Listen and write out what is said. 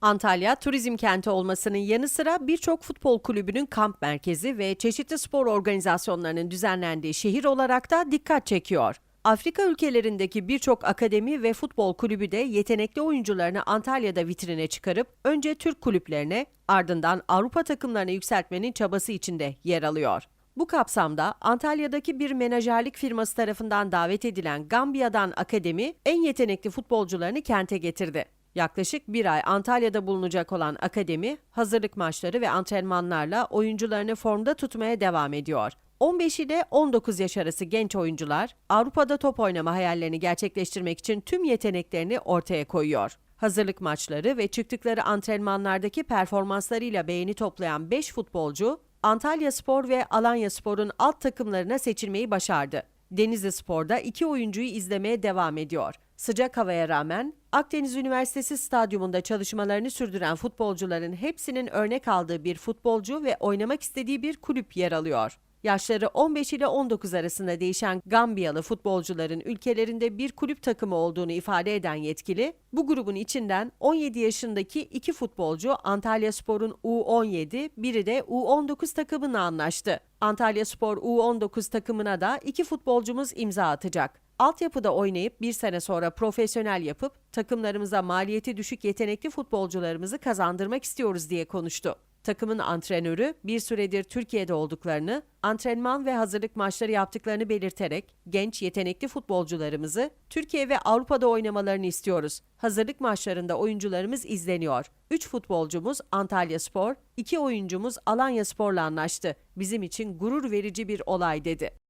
Antalya, turizm kenti olmasının yanı sıra birçok futbol kulübünün kamp merkezi ve çeşitli spor organizasyonlarının düzenlendiği şehir olarak da dikkat çekiyor. Afrika ülkelerindeki birçok akademi ve futbol kulübü de yetenekli oyuncularını Antalya'da vitrine çıkarıp önce Türk kulüplerine ardından Avrupa takımlarına yükseltmenin çabası içinde yer alıyor. Bu kapsamda Antalya'daki bir menajerlik firması tarafından davet edilen Gambiya'dan akademi en yetenekli futbolcularını kente getirdi. Yaklaşık bir ay Antalya'da bulunacak olan akademi, hazırlık maçları ve antrenmanlarla oyuncularını formda tutmaya devam ediyor. 15 ile 19 yaş arası genç oyuncular Avrupa'da top oynama hayallerini gerçekleştirmek için tüm yeteneklerini ortaya koyuyor. Hazırlık maçları ve çıktıkları antrenmanlardaki performanslarıyla beğeni toplayan 5 futbolcu Antalya Spor ve Alanya Spor'un alt takımlarına seçilmeyi başardı. Denizli Spor'da iki oyuncuyu izlemeye devam ediyor. Sıcak havaya rağmen Akdeniz Üniversitesi stadyumunda çalışmalarını sürdüren futbolcuların hepsinin örnek aldığı bir futbolcu ve oynamak istediği bir kulüp yer alıyor. Yaşları 15 ile 19 arasında değişen Gambiyalı futbolcuların ülkelerinde bir kulüp takımı olduğunu ifade eden yetkili, bu grubun içinden 17 yaşındaki iki futbolcu Antalya Spor'un U17, biri de U19 takımına anlaştı. Antalya Spor U19 takımına da iki futbolcumuz imza atacak. Altyapıda oynayıp bir sene sonra profesyonel yapıp takımlarımıza maliyeti düşük yetenekli futbolcularımızı kazandırmak istiyoruz diye konuştu. Takımın antrenörü bir süredir Türkiye'de olduklarını, antrenman ve hazırlık maçları yaptıklarını belirterek genç yetenekli futbolcularımızı Türkiye ve Avrupa'da oynamalarını istiyoruz. Hazırlık maçlarında oyuncularımız izleniyor. 3 futbolcumuz Antalya Spor, 2 oyuncumuz Alanya Spor'la anlaştı. Bizim için gurur verici bir olay dedi.